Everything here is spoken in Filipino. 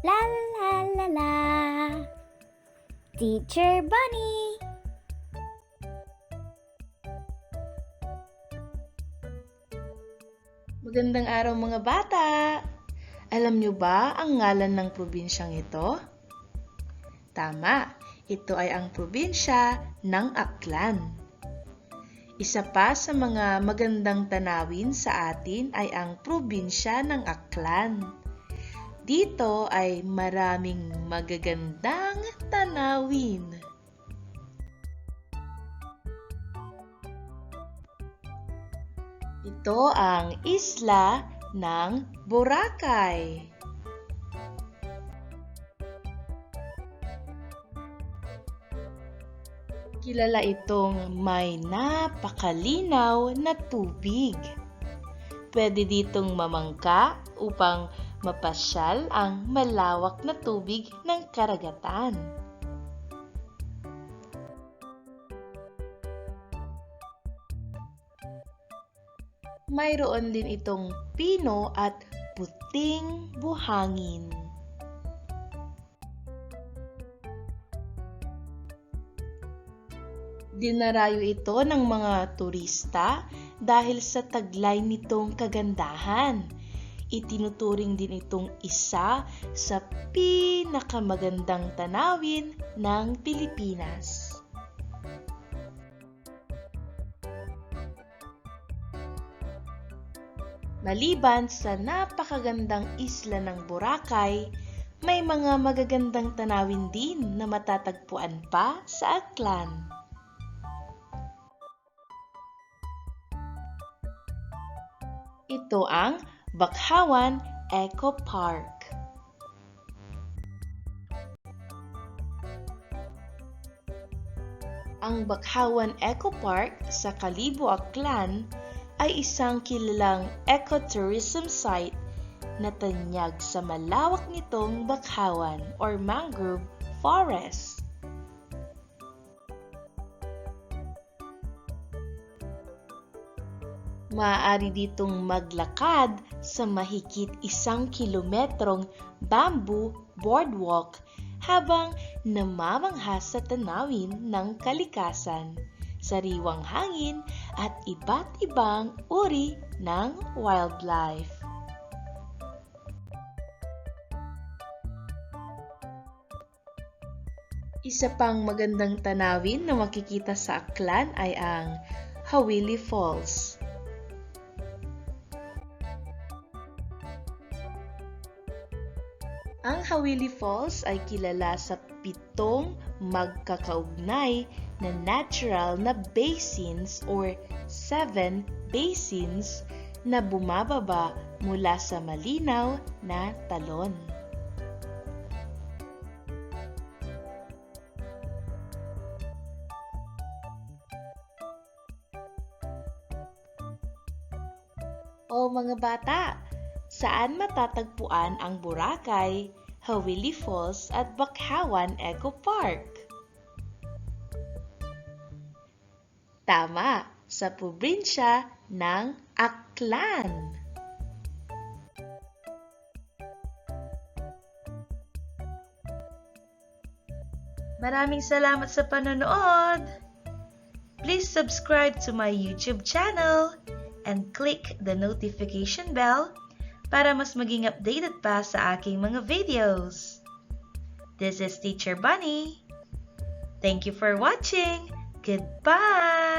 La la la la. Teacher Bunny. Magandang araw mga bata! Alam nyo ba ang ngalan ng probinsyang ito? Tama, ito ay ang probinsya ng Aklan. Isa pa sa mga magandang tanawin sa atin ay ang probinsya ng Aklan. Dito ay maraming magagandang tanawin. Ito ang isla ng Boracay. Kilala itong may napakalinaw na tubig. Pwede ditong mamangka upang mapasyal ang malawak na tubig ng karagatan. mayroon din itong pino at puting buhangin. Dinarayo ito ng mga turista dahil sa taglay nitong kagandahan. Itinuturing din itong isa sa pinakamagandang tanawin ng Pilipinas. Maliban sa napakagandang isla ng Boracay, may mga magagandang tanawin din na matatagpuan pa sa Aklan. Ito ang Bakhawan Eco Park. Ang Bakhawan Eco Park sa Kalibo, Aklan ay isang kilalang ecotourism site na tanyag sa malawak nitong bakhawan or mangrove forest. Maaari ditong maglakad sa mahigit isang kilometrong bamboo boardwalk habang namamangha sa tanawin ng kalikasan, sariwang hangin at iba't ibang uri ng wildlife. Isa pang magandang tanawin na makikita sa Aklan ay ang Hawili Falls. Ang Hawili Falls ay kilala sa pitong magkakaugnay na natural na basins or seven basins na bumababa mula sa malinaw na talon. O mga bata, saan matatagpuan ang Boracay, Hawili Falls at Bakhawan Eco Park? Tama, sa probinsya ng Aklan. Maraming salamat sa panonood! Please subscribe to my YouTube channel and click the notification bell para mas maging updated pa sa aking mga videos. This is Teacher Bunny. Thank you for watching. Goodbye!